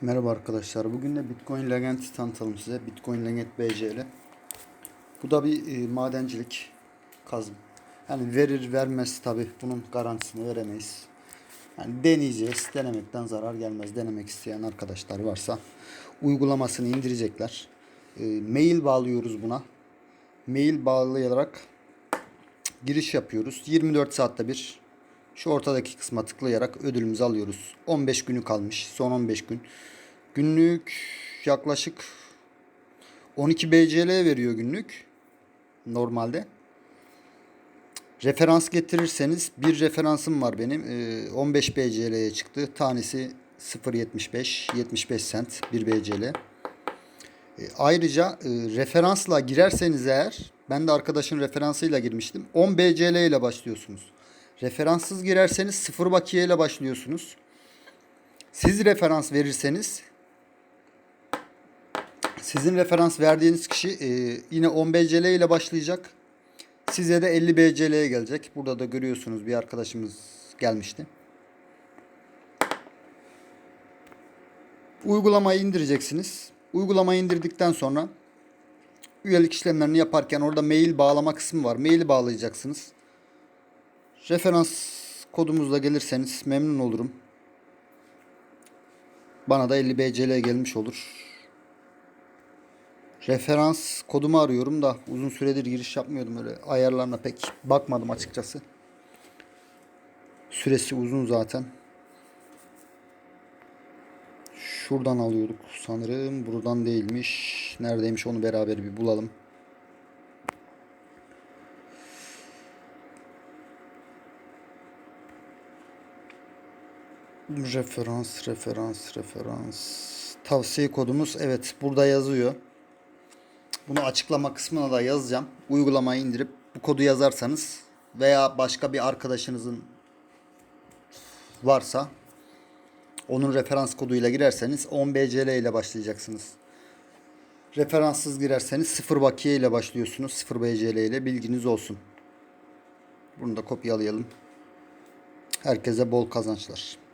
Merhaba arkadaşlar. Bugün de Bitcoin Legend tanıtalım size. Bitcoin Legend BCL. Bu da bir e, madencilik kazım. Yani verir vermez tabi bunun garantisini veremeyiz. Yani deneyeceğiz. Denemekten zarar gelmez. Denemek isteyen arkadaşlar varsa uygulamasını indirecekler. E, mail bağlıyoruz buna. Mail bağlayarak giriş yapıyoruz. 24 saatte bir şu ortadaki kısma tıklayarak ödülümüzü alıyoruz. 15 günü kalmış. Son 15 gün. Günlük yaklaşık 12 BCL veriyor günlük. Normalde. Referans getirirseniz bir referansım var benim. Ee, 15 BCL'ye çıktı. Tanesi 0.75 75 cent 1 BCL. Ayrıca e, referansla girerseniz eğer ben de arkadaşın referansıyla girmiştim. 10 BCL ile başlıyorsunuz. Referanssız girerseniz 0 bakiye ile başlıyorsunuz. Siz referans verirseniz sizin referans verdiğiniz kişi e, yine 10 BCL ile başlayacak. Size de 50 BCL'ye gelecek. Burada da görüyorsunuz bir arkadaşımız gelmişti. Uygulamayı indireceksiniz. Uygulamayı indirdikten sonra üyelik işlemlerini yaparken orada mail bağlama kısmı var. Maili bağlayacaksınız. Referans kodumuzla gelirseniz memnun olurum. Bana da 50 BCL gelmiş olur. Referans kodumu arıyorum da uzun süredir giriş yapmıyordum öyle ayarlarına pek bakmadım açıkçası. Süresi uzun zaten. Şuradan alıyorduk sanırım. Buradan değilmiş. Neredeymiş onu beraber bir bulalım. Referans, referans, referans. Tavsiye kodumuz evet burada yazıyor. Bunu açıklama kısmına da yazacağım. Uygulamayı indirip bu kodu yazarsanız veya başka bir arkadaşınızın varsa onun referans koduyla girerseniz 10 BCL ile başlayacaksınız. Referanssız girerseniz 0 bakiye ile başlıyorsunuz. 0 BCL ile bilginiz olsun. Bunu da kopyalayalım. Herkese bol kazançlar.